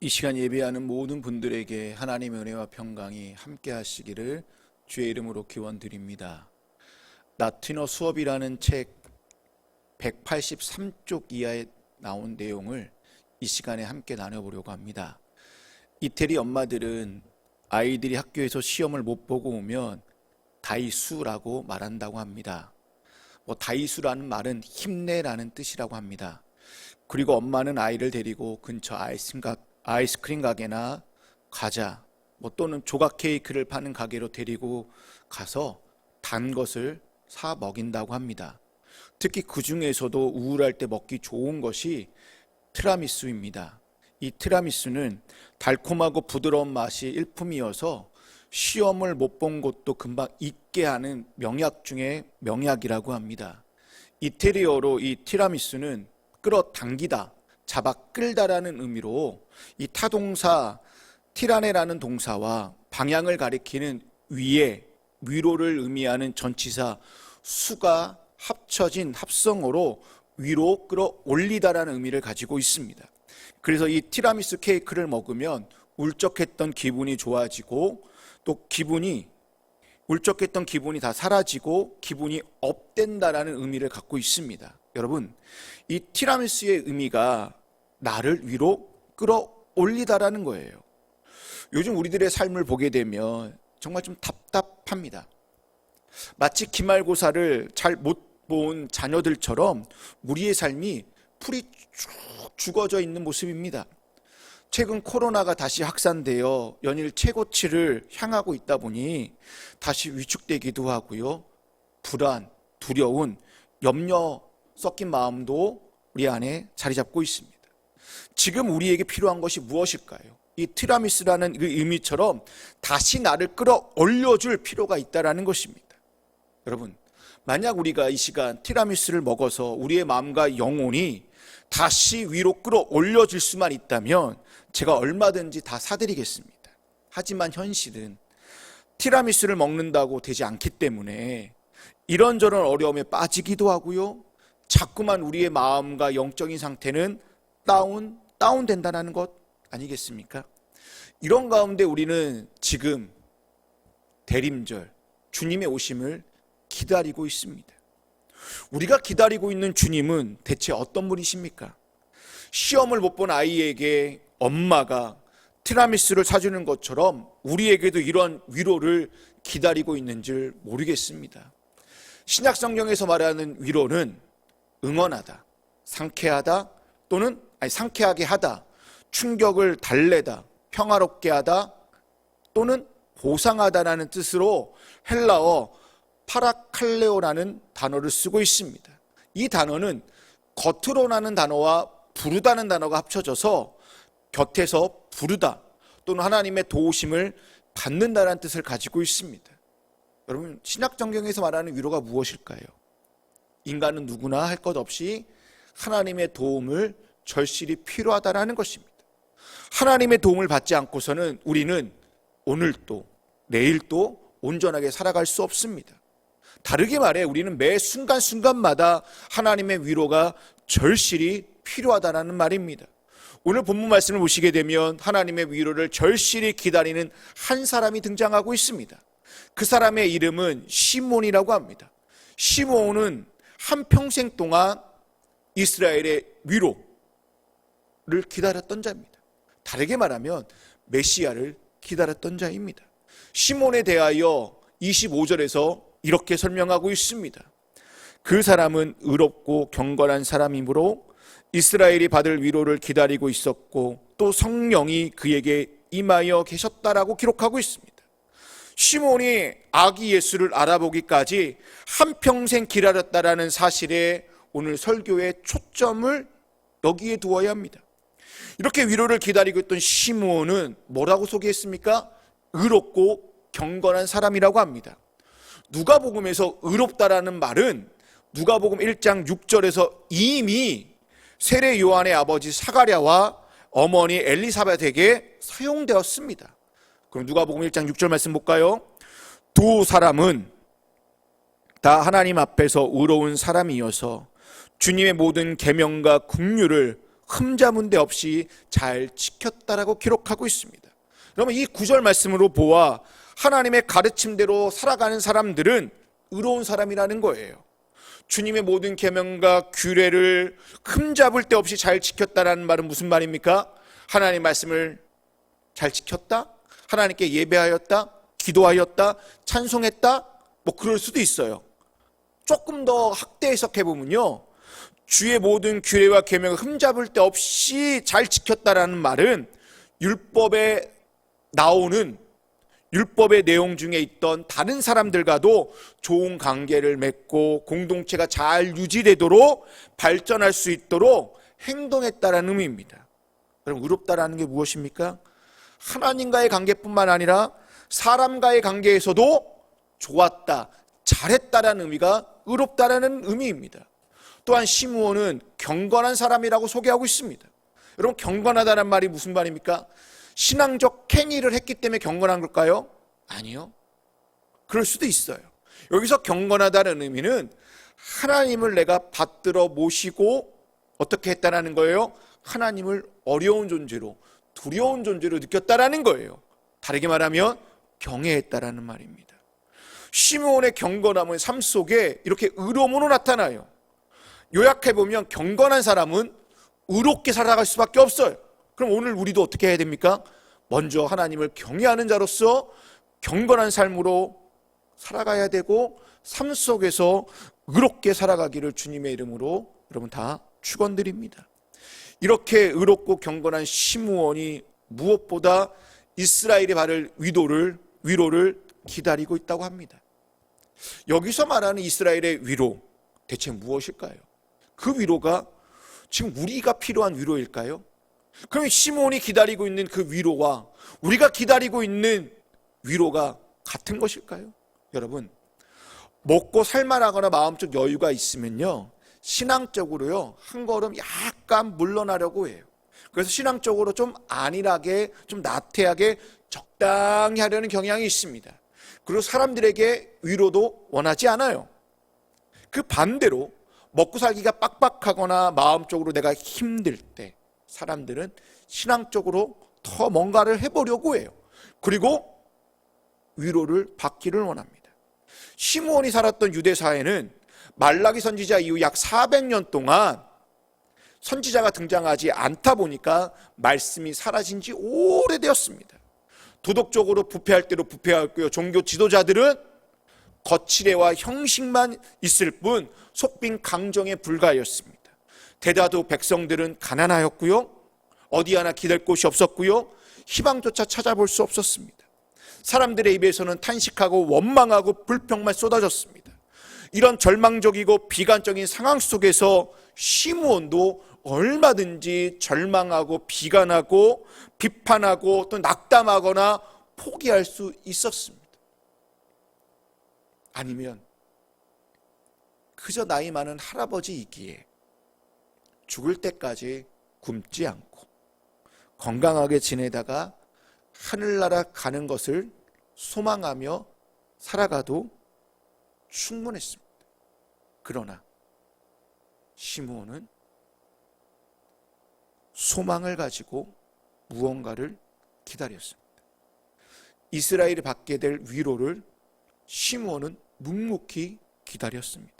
이 시간 예배하는 모든 분들에게 하나님의 은혜와 평강이 함께 하시기를 주의 이름으로 기원드립니다. 나티너 수업이라는 책 183쪽 이하에 나온 내용을 이 시간에 함께 나눠보려고 합니다. 이태리 엄마들은 아이들이 학교에서 시험을 못 보고 오면 다이수라고 말한다고 합니다. 뭐 다이수라는 말은 힘내라는 뜻이라고 합니다. 그리고 엄마는 아이를 데리고 근처 아이스크림, 가, 아이스크림 가게나 과자 뭐 또는 조각 케이크를 파는 가게로 데리고 가서 단 것을 사 먹인다고 합니다. 특히 그 중에서도 우울할 때 먹기 좋은 것이 트라미수입니다. 이 트라미수는 달콤하고 부드러운 맛이 일품이어서 시험을 못 본 것도 금방 잊게 하는 명약 중에 명약이라고 합니다. 이태리어로 이 티라미수는 끌어당기다, 잡아 끌다라는 의미로 이 타동사 티라네라는 동사와 방향을 가리키는 위에 위로를 의미하는 전치사 수가 합쳐진 합성어로 위로 끌어올리다라는 의미를 가지고 있습니다. 그래서 이 티라미수 케이크를 먹으면 울적했던 기분이 좋아지고 또 기분이 울적했던 기분이 다 사라지고 기분이 업된다라는 의미를 갖고 있습니다. 여러분, 이 티라미수의 의미가 나를 위로 끌어올리다라는 거예요. 요즘 우리들의 삶을 보게 되면 정말 좀 답답합니다. 마치 기말고사를 잘 못 본 자녀들처럼 우리의 삶이 풀이 쭉 죽어져 있는 모습입니다. 최근 코로나가 다시 확산되어 연일 최고치를 향하고 있다 보니 다시 위축되기도 하고요. 불안, 두려운, 염려 섞인 마음도 우리 안에 자리 잡고 있습니다. 지금 우리에게 필요한 것이 무엇일까요? 이 티라미스라는 그 의미처럼 다시 나를 끌어올려줄 필요가 있다라는 것입니다. 여러분, 만약 우리가 이 시간 티라미스를 먹어서 우리의 마음과 영혼이 다시 위로 끌어올려질 수만 있다면 제가 얼마든지 다 사드리겠습니다. 하지만 현실은 티라미수를 먹는다고 되지 않기 때문에 이런저런 어려움에 빠지기도 하고요. 자꾸만 우리의 마음과 영적인 상태는 다운, 다운된다는 것 아니겠습니까? 이런 가운데 우리는 지금 대림절, 주님의 오심을 기다리고 있습니다. 우리가 기다리고 있는 주님은 대체 어떤 분이십니까? 시험을 못 본 아이에게 엄마가 티라미수를 사주는 것처럼 우리에게도 이런 위로를 기다리고 있는 줄 모르겠습니다. 신약 성경에서 말하는 위로는 응원하다, 상쾌하다, 또는 아니 상쾌하게 하다, 충격을 달래다, 평화롭게 하다, 또는 보상하다라는 뜻으로 헬라어 파라칼레오라는 단어를 쓰고 있습니다. 이 단어는 겉으로라는 단어와 부르다는 단어가 합쳐져서 곁에서 부르다 또는 하나님의 도우심을 받는다는 뜻을 가지고 있습니다. 여러분 신약 성경에서 말하는 위로가 무엇일까요? 인간은 누구나 할 것 없이 하나님의 도움을 절실히 필요하다라는 것입니다. 하나님의 도움을 받지 않고서는 우리는 오늘도 내일도 온전하게 살아갈 수 없습니다. 다르게 말해 우리는 매 순간순간마다 하나님의 위로가 절실히 필요하다는 말입니다. 오늘 본문 말씀을 보시게 되면 하나님의 위로를 절실히 기다리는 한 사람이 등장하고 있습니다. 그 사람의 이름은 시몬이라고 합니다. 시몬은 한 평생 동안 이스라엘의 위로 를 기다렸던 자입니다. 다르게 말하면 메시아를 기다렸던 자입니다. 시몬에 대하여 25절에서 이렇게 설명하고 있습니다. 그 사람은 의롭고 경건한 사람이므로 이스라엘이 받을 위로를 기다리고 있었고 또 성령이 그에게 임하여 계셨다라고 기록하고 있습니다. 시몬이 아기 예수를 알아보기까지 한평생 기다렸다라는 사실에 오늘 설교의 초점을 여기에 두어야 합니다. 이렇게 위로를 기다리고 있던 시몬은 뭐라고 소개했습니까? 의롭고 경건한 사람이라고 합니다. 누가복음에서 의롭다라는 말은 누가복음 1장 6절에서 이미 세례 요한의 아버지 사가랴와 어머니 엘리사벳에게 사용되었습니다. 그럼 누가복음 1장 6절 말씀 볼까요? 두 사람은 다 하나님 앞에서 의로운 사람이어서 주님의 모든 계명과 국류를 흠잡은 데 없이 잘 지켰다라고 기록하고 있습니다. 그러면 이 구절 말씀으로 보아 하나님의 가르침대로 살아가는 사람들은 의로운 사람이라는 거예요. 주님의 모든 계명과 규례를 흠잡을 데 없이 잘 지켰다라는 말은 무슨 말입니까? 하나님 말씀을 잘 지켰다? 하나님께 예배하였다? 기도하였다? 찬송했다? 뭐 그럴 수도 있어요. 조금 더 확대 해석해 보면요. 주의 모든 규례와 계명을 흠잡을 데 없이 잘 지켰다라는 말은 율법에 나오는 율법의 내용 중에 있던 다른 사람들과도 좋은 관계를 맺고 공동체가 잘 유지되도록 발전할 수 있도록 행동했다라는 의미입니다. 그럼 의롭다라는 게 무엇입니까? 하나님과의 관계뿐만 아니라 사람과의 관계에서도 좋았다, 잘했다라는 의미가 의롭다라는 의미입니다. 또한 시므온은 경건한 사람이라고 소개하고 있습니다. 여러분 경건하다는 말이 무슨 말입니까? 신앙적 행위를 했기 때문에 경건한 걸까요? 아니요. 그럴 수도 있어요. 여기서 경건하다는 의미는 하나님을 내가 받들어 모시고 어떻게 했다라는 거예요? 하나님을 어려운 존재로 두려운 존재로 느꼈다라는 거예요. 다르게 말하면 경외했다라는 말입니다. 시므온의 경건함은 삶 속에 이렇게 의로움으로 나타나요. 요약해 보면 경건한 사람은 의롭게 살아갈 수밖에 없어요. 그럼 오늘 우리도 어떻게 해야 됩니까? 먼저 하나님을 경외하는 자로서 경건한 삶으로 살아가야 되고 삶 속에서 의롭게 살아가기를 주님의 이름으로 여러분 다 축원드립니다. 이렇게 의롭고 경건한 시므온이 무엇보다 이스라엘의 발을 위도를 위로를 기다리고 있다고 합니다. 여기서 말하는 이스라엘의 위로 대체 무엇일까요? 그 위로가 지금 우리가 필요한 위로일까요? 그럼 시몬이 기다리고 있는 그 위로와 우리가 기다리고 있는 위로가 같은 것일까요? 여러분, 먹고 살만하거나 마음적 여유가 있으면요, 신앙적으로요, 한 걸음 약간 물러나려고 해요. 그래서 신앙적으로 좀 안일하게, 좀 나태하게 적당히 하려는 경향이 있습니다. 그리고 사람들에게 위로도 원하지 않아요. 그 반대로 먹고 살기가 빡빡하거나 마음적으로 내가 힘들 때 사람들은 신앙적으로 더 뭔가를 해보려고 해요. 그리고 위로를 받기를 원합니다. 시므온이 살았던 유대 사회는 말라기 선지자 이후 약 400년 동안 선지자가 등장하지 않다 보니까 말씀이 사라진 지 오래되었습니다. 도덕적으로 부패할 대로 부패하였고요. 종교 지도자들은 거칠애와 형식만 있을 뿐 속빈 강정에 불과하였습니다. 대다도 백성들은 가난하였고요. 어디 하나 기댈 곳이 없었고요. 희망조차 찾아볼 수 없었습니다. 사람들의 입에서는 탄식하고 원망하고 불평만 쏟아졌습니다. 이런 절망적이고 비관적인 상황 속에서 시므온도 얼마든지 절망하고 비관하고 비판하고 또 낙담하거나 포기할 수 있었습니다. 아니면 그저 나이 많은 할아버지이기에 죽을 때까지 굶지 않고 건강하게 지내다가 하늘나라 가는 것을 소망하며 살아가도 충분했습니다. 그러나 시므온은 소망을 가지고 무언가를 기다렸습니다. 이스라엘이 받게 될 위로를 시므온은 묵묵히 기다렸습니다.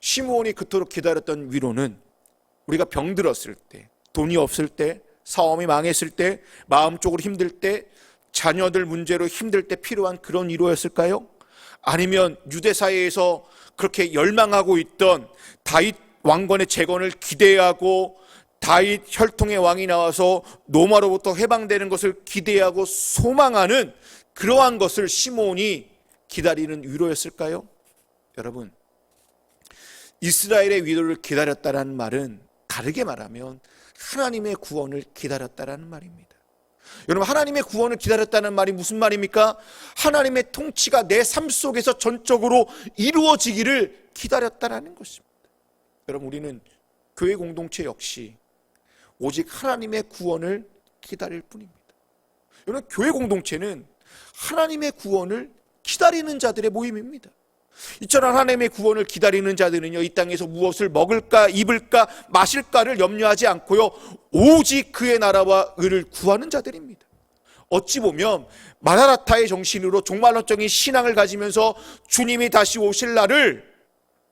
시므온이 그토록 기다렸던 위로는 우리가 병들었을 때, 돈이 없을 때, 사업이 망했을 때, 마음적으로 힘들 때, 자녀들 문제로 힘들 때 필요한 그런 위로였을까요? 아니면 유대 사회에서 그렇게 열망하고 있던 다윗 왕건의 재건을 기대하고 다윗 혈통의 왕이 나와서 노마로부터 해방되는 것을 기대하고 소망하는 그러한 것을 시몬이 기다리는 위로였을까요? 여러분, 이스라엘의 위로를 기다렸다라는 말은 다르게 말하면 하나님의 구원을 기다렸다라는 말입니다. 여러분, 하나님의 구원을 기다렸다는 말이 무슨 말입니까? 하나님의 통치가 내 삶 속에서 전적으로 이루어지기를 기다렸다라는 것입니다. 여러분, 우리는 교회 공동체 역시 오직 하나님의 구원을 기다릴 뿐입니다. 여러분, 교회 공동체는 하나님의 구원을 기다리는 자들의 모임입니다. 이처럼 하나님의 구원을 기다리는 자들은요, 이 땅에서 무엇을 먹을까, 입을까, 마실까를 염려하지 않고요, 오직 그의 나라와 의를 구하는 자들입니다. 어찌 보면 마라라타의 정신으로 종말론적인 신앙을 가지면서 주님이 다시 오실 날을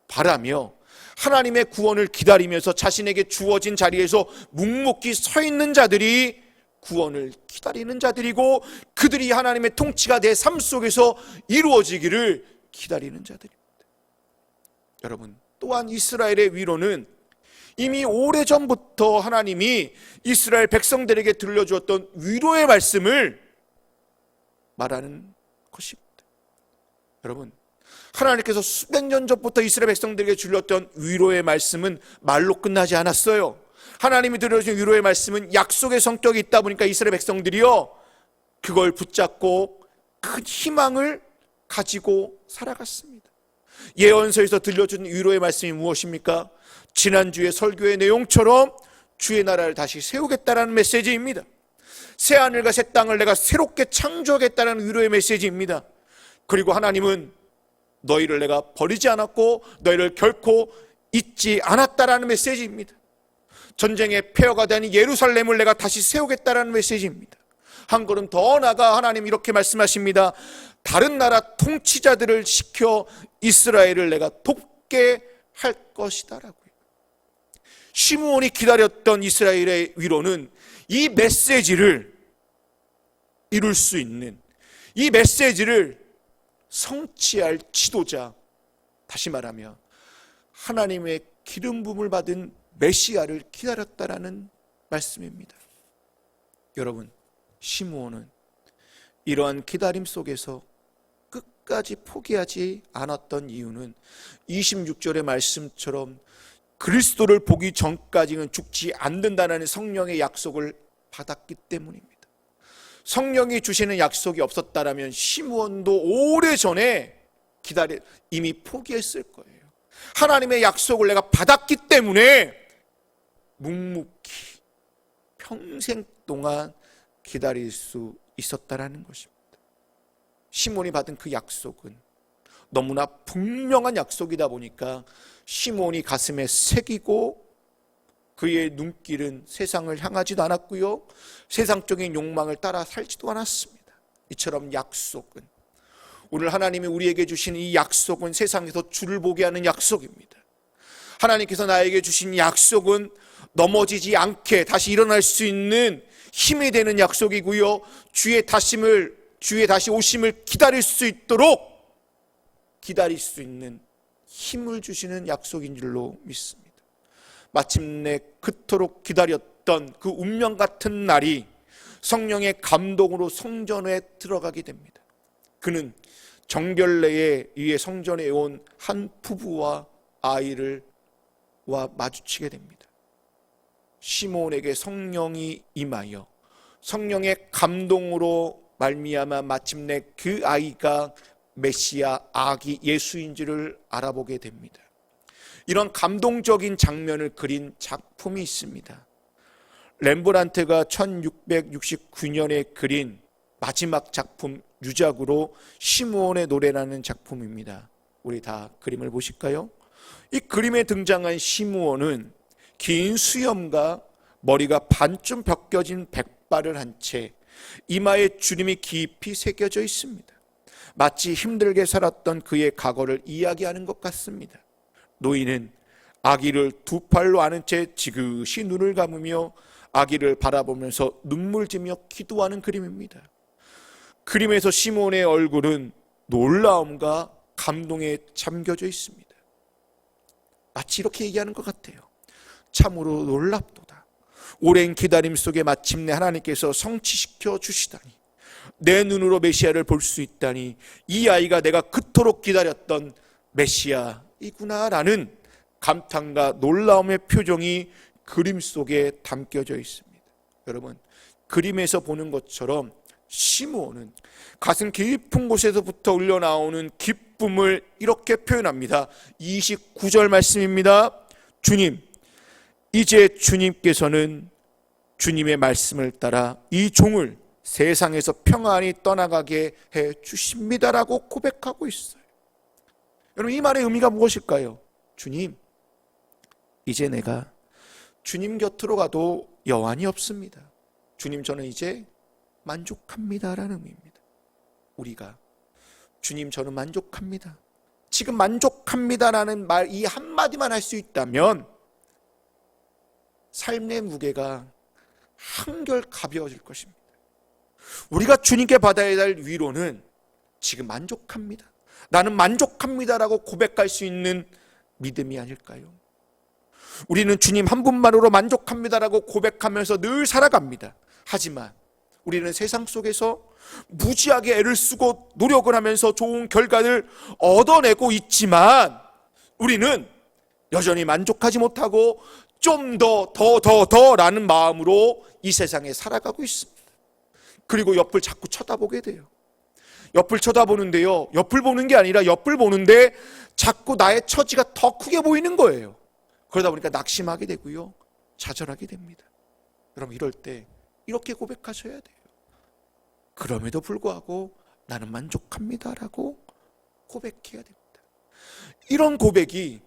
바라며 하나님의 구원을 기다리면서 자신에게 주어진 자리에서 묵묵히 서 있는 자들이 구원을 기다리는 자들이고 그들이 하나님의 통치가 내 삶 속에서 이루어지기를 기다리는 자들입니다. 여러분, 또한 이스라엘의 위로는 이미 오래전부터 하나님이 이스라엘 백성들에게 들려주었던 위로의 말씀을 말하는 것입니다. 여러분, 하나님께서 수백 년 전부터 이스라엘 백성들에게 줄렸던 위로의 말씀은 말로 끝나지 않았어요. 하나님이 들려주신 위로의 말씀은 약속의 성격이 있다 보니까 이스라엘 백성들이요, 그걸 붙잡고 큰 희망을 가지고 살아갔습니다. 예언서에서 들려준 위로의 말씀이 무엇입니까? 지난주의 설교의 내용처럼 주의 나라를 다시 세우겠다라는 메시지입니다. 새 하늘과 새 땅을 내가 새롭게 창조하겠다는 위로의 메시지입니다. 그리고 하나님은 너희를 내가 버리지 않았고 너희를 결코 잊지 않았다라는 메시지입니다. 전쟁의 폐허가 된 예루살렘을 내가 다시 세우겠다라는 메시지입니다. 한 걸음 더 나가 하나님 이렇게 말씀하십니다. 다른 나라 통치자들을 시켜 이스라엘을 내가 돕게 할 것이다라고요. 시므온이 기다렸던 이스라엘의 위로는 이 메시지를 이룰 수 있는 이 메시지를 성취할 지도자 다시 말하면 하나님의 기름 부음을 받은 메시아를 기다렸다라는 말씀입니다. 여러분, 시므온은 이러한 기다림 속에서 끝까지 포기하지 않았던 이유는 26절의 말씀처럼 그리스도를 보기 전까지는 죽지 않는다는 성령의 약속을 받았기 때문입니다. 성령이 주시는 약속이 없었다라면 시므온도 오래 전에 기다려 이미 포기했을 거예요. 하나님의 약속을 내가 받았기 때문에 묵묵히 평생 동안 기다릴 수 있었다라는 것입니다. 시몬이 받은 그 약속은 너무나 분명한 약속이다 보니까 시몬이 가슴에 새기고 그의 눈길은 세상을 향하지도 않았고요. 세상적인 욕망을 따라 살지도 않았습니다. 이처럼 약속은 오늘 하나님이 우리에게 주신 이 약속은 세상에서 주를 보게 하는 약속입니다. 하나님께서 나에게 주신 약속은 넘어지지 않게 다시 일어날 수 있는 힘이 되는 약속이고요. 주의 다심을 주의 다시 오심을 기다릴 수 있도록 기다릴 수 있는 힘을 주시는 약속인 줄로 믿습니다. 마침내 그토록 기다렸던 그 운명 같은 날이 성령의 감동으로 성전에 들어가게 됩니다. 그는 정결례에 의해 성전에 온 한 부부와 아이를 와 마주치게 됩니다. 시몬에게 성령이 임하여 성령의 감동으로 말미암아 마침내 그 아이가 메시아 아기 예수인지를 알아보게 됩니다. 이런 감동적인 장면을 그린 작품이 있습니다. 렘브란트가 1669년에 그린 마지막 작품 유작으로 시므온의 노래라는 작품입니다. 우리 다 그림을 보실까요? 이 그림에 등장한 시므온은 긴 수염과 머리가 반쯤 벗겨진 백발을 한 채 이마에 주님이 깊이 새겨져 있습니다. 마치 힘들게 살았던 그의 과거를 이야기하는 것 같습니다. 노인은 아기를 두 팔로 안은 채 지그시 눈을 감으며 아기를 바라보면서 눈물 지며 기도하는 그림입니다. 그림에서 시몬의 얼굴은 놀라움과 감동에 잠겨져 있습니다. 마치 이렇게 얘기하는 것 같아요. 참으로 놀랍도다. 오랜 기다림 속에 마침내 하나님께서 성취시켜 주시다니. 내 눈으로 메시아를 볼 수 있다니 이 아이가 내가 그토록 기다렸던 메시아이구나라는 감탄과 놀라움의 표정이 그림 속에 담겨져 있습니다. 여러분, 그림에서 보는 것처럼 시므온은 가슴 깊은 곳에서부터 흘러나오는 기쁨을 이렇게 표현합니다. 29절 말씀입니다. 주님, 이제 주님께서는 주님의 말씀을 따라 이 종을 세상에서 평안히 떠나가게 해 주십니다라고 고백하고 있어요. 여러분 이 말의 의미가 무엇일까요? 주님, 이제 내가 주님 곁으로 가도 여한이 없습니다. 주님 저는 이제 만족합니다라는 의미입니다. 우리가 주님 저는 만족합니다. 지금 만족합니다라는 말 이 한마디만 할 수 있다면 삶의 무게가 한결 가벼워질 것입니다. 우리가 주님께 받아야 할 위로는 지금 만족합니다. 나는 만족합니다라고 고백할 수 있는 믿음이 아닐까요? 우리는 주님 한 분만으로 만족합니다라고 고백하면서 늘 살아갑니다. 하지만 우리는 세상 속에서 무지하게 애를 쓰고 노력을 하면서 좋은 결과를 얻어내고 있지만 우리는 여전히 만족하지 못하고 좀 더, 더, 더, 더 라는 마음으로 이 세상에 살아가고 있습니다. 그리고 옆을 자꾸 쳐다보게 돼요. 옆을 쳐다보는데요. 옆을 보는 게 아니라 옆을 보는데 자꾸 나의 처지가 더 크게 보이는 거예요. 그러다 보니까 낙심하게 되고요. 좌절하게 됩니다. 여러분 이럴 때 이렇게 고백하셔야 돼요. 그럼에도 불구하고 나는 만족합니다라고 고백해야 됩니다. 이런 고백이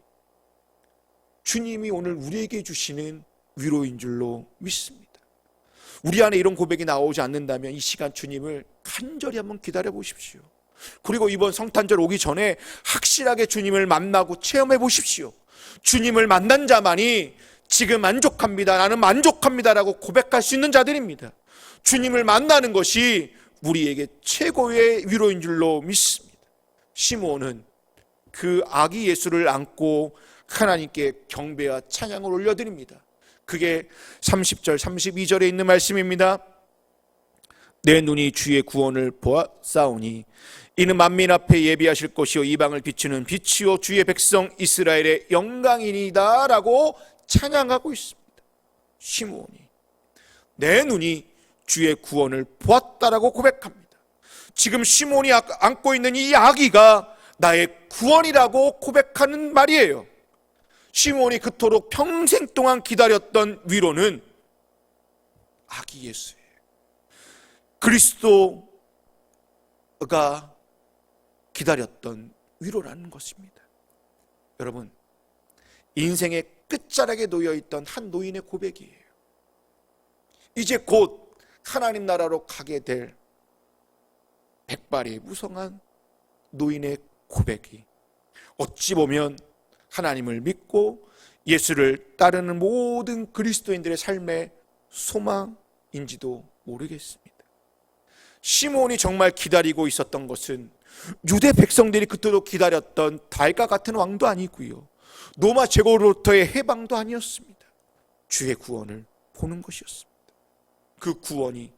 주님이 오늘 우리에게 주시는 위로인 줄로 믿습니다. 우리 안에 이런 고백이 나오지 않는다면 이 시간 주님을 간절히 한번 기다려 보십시오. 그리고 이번 성탄절 오기 전에 확실하게 주님을 만나고 체험해 보십시오. 주님을 만난 자만이 지금 만족합니다. 나는 만족합니다라고 고백할 수 있는 자들입니다. 주님을 만나는 것이 우리에게 최고의 위로인 줄로 믿습니다. 시므온은 그 아기 예수를 안고 하나님께 경배와 찬양을 올려드립니다. 그게 30절, 32절에 있는 말씀입니다. 내 눈이 주의 구원을 싸우니 이는 만민 앞에 예비하실 것이요 이방을 비추는 빛이요 주의 백성 이스라엘의 영광이니다라고 찬양하고 있습니다. 시므온이 내 눈이 주의 구원을 보았다라고 고백합니다. 지금 시몬이 안고 있는 이 아기가 나의 구원이라고 고백하는 말이에요. 시몬이 그토록 평생 동안 기다렸던 위로는 아기 예수예요. 그리스도가 기다렸던 위로라는 것입니다. 여러분, 인생의 끝자락에 놓여 있던 한 노인의 고백이에요. 이제 곧 하나님 나라로 가게 될 백발이 무성한 노인의 고백이 어찌 보면 하나님을 믿고 예수를 따르는 모든 그리스도인들의 삶의 소망인지도 모르겠습니다. 시몬이 정말 기다리고 있었던 것은 유대 백성들이 그토록 기다렸던 달과 같은 왕도 아니고요. 로마 제국으로부터의 해방도 아니었습니다. 주의 구원을 보는 것이었습니다. 그 구원이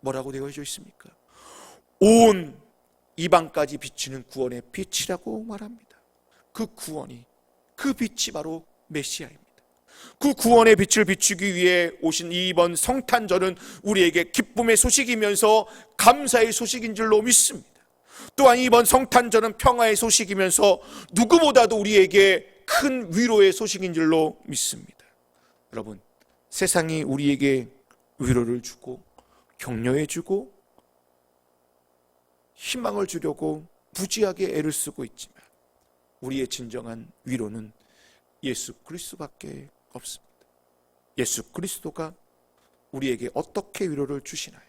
뭐라고 되어져 있습니까? 온 이방까지 비치는 구원의 빛이라고 말합니다. 그 구원이 그 빛이 바로 메시아입니다. 그 구원의 빛을 비추기 위해 오신 이번 성탄절은 우리에게 기쁨의 소식이면서 감사의 소식인 줄로 믿습니다. 또한 이번 성탄절은 평화의 소식이면서 누구보다도 우리에게 큰 위로의 소식인 줄로 믿습니다. 여러분, 세상이 우리에게 위로를 주고 격려해 주고 희망을 주려고 부지하게 애를 쓰고 있지만 우리의 진정한 위로는 예수 그리스도밖에 없습니다. 예수 그리스도가 우리에게 어떻게 위로를 주시나요?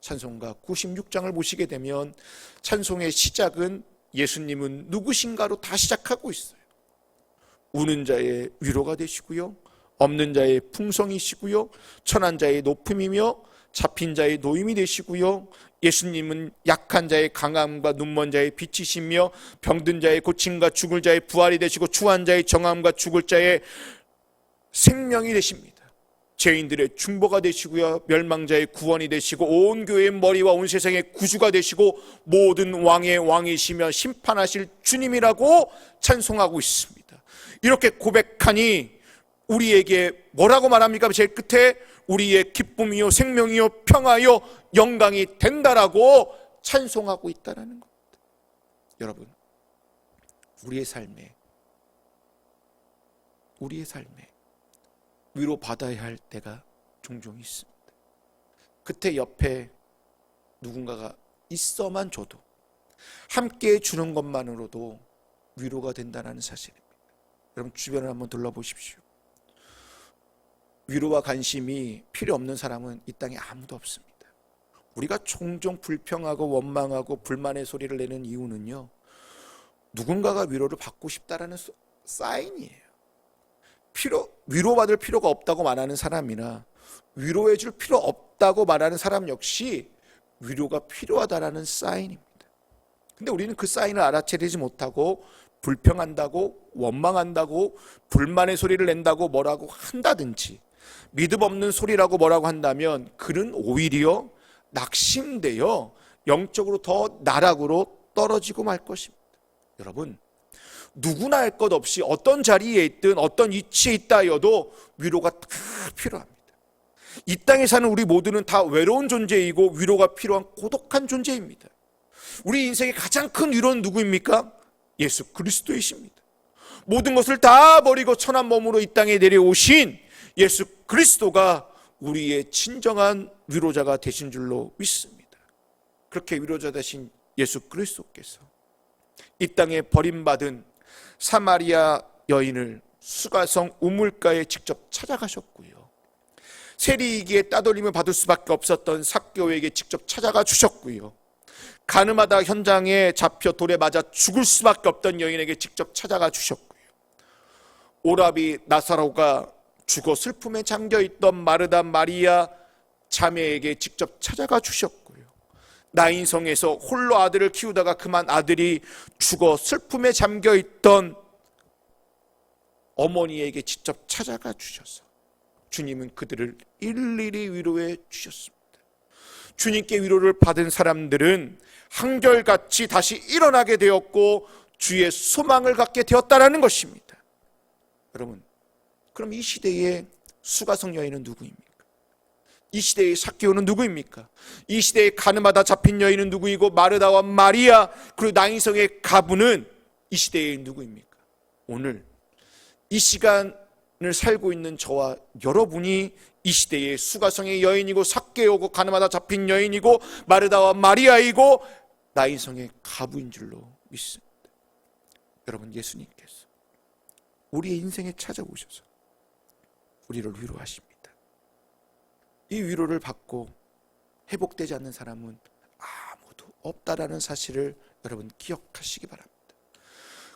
찬송가 96장을 보시게 되면 찬송의 시작은 예수님은 누구신가로 다 시작하고 있어요. 우는 자의 위로가 되시고요. 없는 자의 풍성이시고요. 천한 자의 높음이며 잡힌 자의 노임이 되시고요. 예수님은 약한 자의 강함과 눈먼 자의 빛이시며 병든 자의 고침과 죽을 자의 부활이 되시고 추한 자의 정함과 죽을 자의 생명이 되십니다. 죄인들의 중보가 되시고요. 멸망자의 구원이 되시고 온 교회의 머리와 온 세상의 구주가 되시고 모든 왕의 왕이시며 심판하실 주님이라고 찬송하고 있습니다. 이렇게 고백하니 우리에게 뭐라고 말합니까? 제일 끝에 우리의 기쁨이요 생명이요 평화요 영광이 된다라고 찬송하고 있다라는 겁니다. 여러분, 우리의 삶에 우리의 삶에 위로 받아야 할 때가 종종 있습니다. 그때 옆에 누군가가 있어만 줘도 함께 주는 것만으로도 위로가 된다는 사실입니다. 여러분 주변을 한번 둘러보십시오. 위로와 관심이 필요 없는 사람은 이 땅에 아무도 없습니다. 우리가 종종 불평하고 원망하고 불만의 소리를 내는 이유는요. 누군가가 위로를 받고 싶다라는 소- 사인이에요. 필요 위로받을 필요가 없다고 말하는 사람이나 위로해 줄 필요 없다고 말하는 사람 역시 위로가 필요하다라는 사인입니다. 근데 우리는 그 사인을 알아채리지 못하고 불평한다고 원망한다고 불만의 소리를 낸다고 뭐라고 한다든지 믿음 없는 소리라고 뭐라고 한다면 그는 오히려 낙심되어 영적으로 더 나락으로 떨어지고 말 것입니다. 여러분 누구나 할 것 없이 어떤 자리에 있든 어떤 위치에 있다 하여도 위로가 다 필요합니다. 이 땅에 사는 우리 모두는 다 외로운 존재이고 위로가 필요한 고독한 존재입니다. 우리 인생의 가장 큰 위로는 누구입니까? 예수 그리스도이십니다. 모든 것을 다 버리고 천한 몸으로 이 땅에 내려오신 예수 그리스도가 우리의 진정한 위로자가 되신 줄로 믿습니다. 그렇게 위로자 되신 예수 그리스도께서 이 땅에 버림받은 사마리아 여인을 수가성 우물가에 직접 찾아가셨고요. 세리이기에 따돌림을 받을 수밖에 없었던 삭교에게 직접 찾아가 주셨고요. 가늠하다 현장에 잡혀 돌에 맞아 죽을 수밖에 없던 여인에게 직접 찾아가 주셨고요. 오라비 나사로가 죽어 슬픔에 잠겨 있던 마르다 마리아 자매에게 직접 찾아가 주셨고요. 나인성에서 홀로 아들을 키우다가 그만 아들이 죽어 슬픔에 잠겨 있던 어머니에게 직접 찾아가 주셔서 주님은 그들을 일일이 위로해 주셨습니다. 주님께 위로를 받은 사람들은 한결같이 다시 일어나게 되었고 주의 소망을 갖게 되었다라는 것입니다. 여러분, 그럼 이 시대의 수가성 여인은 누구입니까? 이 시대의 사케오는 누구입니까? 이 시대의 가늠하다 잡힌 여인은 누구이고 마르다와 마리아 그리고 나인성의 가부는 이 시대의 누구입니까? 오늘 이 시간을 살고 있는 저와 여러분이 이 시대의 수가성의 여인이고 사케오고 가늠하다 잡힌 여인이고 마르다와 마리아이고 나인성의 가부인 줄로 믿습니다. 여러분 예수님께서 우리의 인생에 찾아오셔서 우리를 위로하십니다. 이 위로를 받고 회복되지 않는 사람은 아무도 없다라는 사실을 여러분 기억하시기 바랍니다.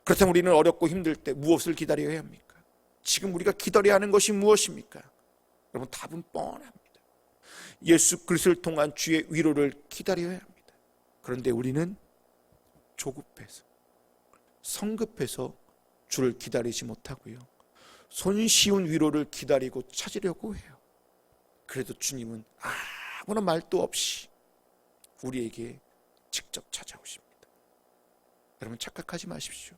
그렇다면 우리는 어렵고 힘들 때 무엇을 기다려야 합니까? 지금 우리가 기다려야 하는 것이 무엇입니까? 여러분 답은 뻔합니다. 예수 그리스도를 통한 주의 위로를 기다려야 합니다. 그런데 우리는 조급해서 성급해서 주를 기다리지 못하고요. 손쉬운 위로를 기다리고 찾으려고 해요. 그래도 주님은 아무런 말도 없이 우리에게 직접 찾아오십니다. 여러분 착각하지 마십시오.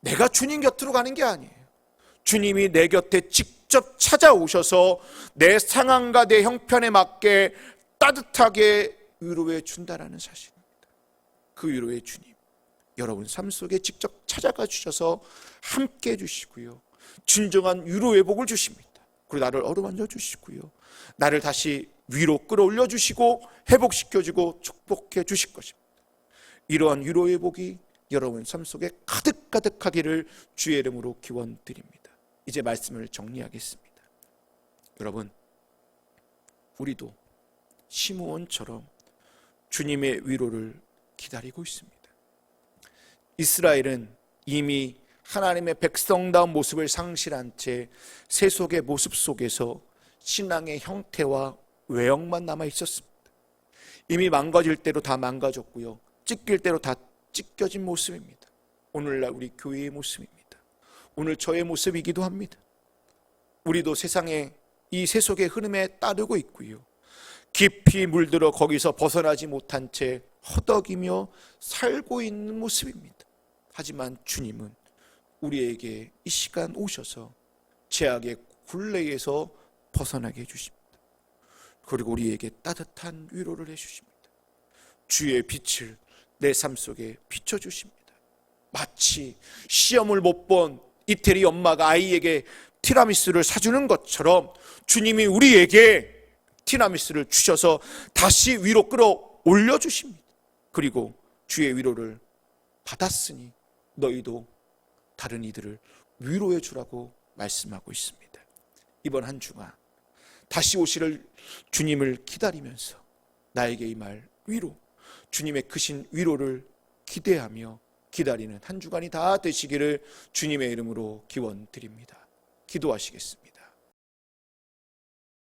내가 주님 곁으로 가는 게 아니에요. 주님이 내 곁에 직접 찾아오셔서 내 상황과 내 형편에 맞게 따뜻하게 위로해 준다라는 사실입니다. 그 위로의 주님, 여러분 삶 속에 직접 찾아가 주셔서 함께 해 주시고요. 진정한 위로의 복을 주십니다. 그리고 나를 어루만져 주시고요. 나를 다시 위로 끌어올려 주시고 회복시켜 주고 축복해 주실 것입니다. 이러한 위로의 복이 여러분 삶 속에 가득가득하기를 주의 이름으로 기원드립니다. 이제 말씀을 정리하겠습니다. 여러분, 우리도 시므온처럼 주님의 위로를 기다리고 있습니다. 이스라엘은 이미 하나님의 백성다운 모습을 상실한 채 세속의 모습 속에서 신앙의 형태와 외형만 남아 있었습니다. 이미 망가질 대로 다 망가졌고요. 찢길 대로 다 찢겨진 모습입니다. 오늘날 우리 교회의 모습입니다. 오늘 저의 모습이기도 합니다. 우리도 세상의 이 세속의 흐름에 따르고 있고요. 깊이 물들어 거기서 벗어나지 못한 채 허덕이며 살고 있는 모습입니다. 하지만 주님은 우리에게 이 시간 오셔서 죄악의 굴레에서 벗어나게 해주십니다. 그리고 우리에게 따뜻한 위로를 해주십니다. 주의 빛을 내 삶 속에 비춰주십니다. 마치 시험을 못 본 이태리 엄마가 아이에게 티라미수를 사주는 것처럼 주님이 우리에게 티라미수를 주셔서 다시 위로 끌어 올려 주십니다. 그리고 주의 위로를 받았으니 너희도 다른 이들을 위로해 주라고 말씀하고 있습니다. 이번 한 주간 다시 오실 주님을 기다리면서 나에게 이 말 위로 주님의 크신 위로를 기대하며 기다리는 한 주간이 다 되시기를 주님의 이름으로 기원 드립니다. 기도하시겠습니다.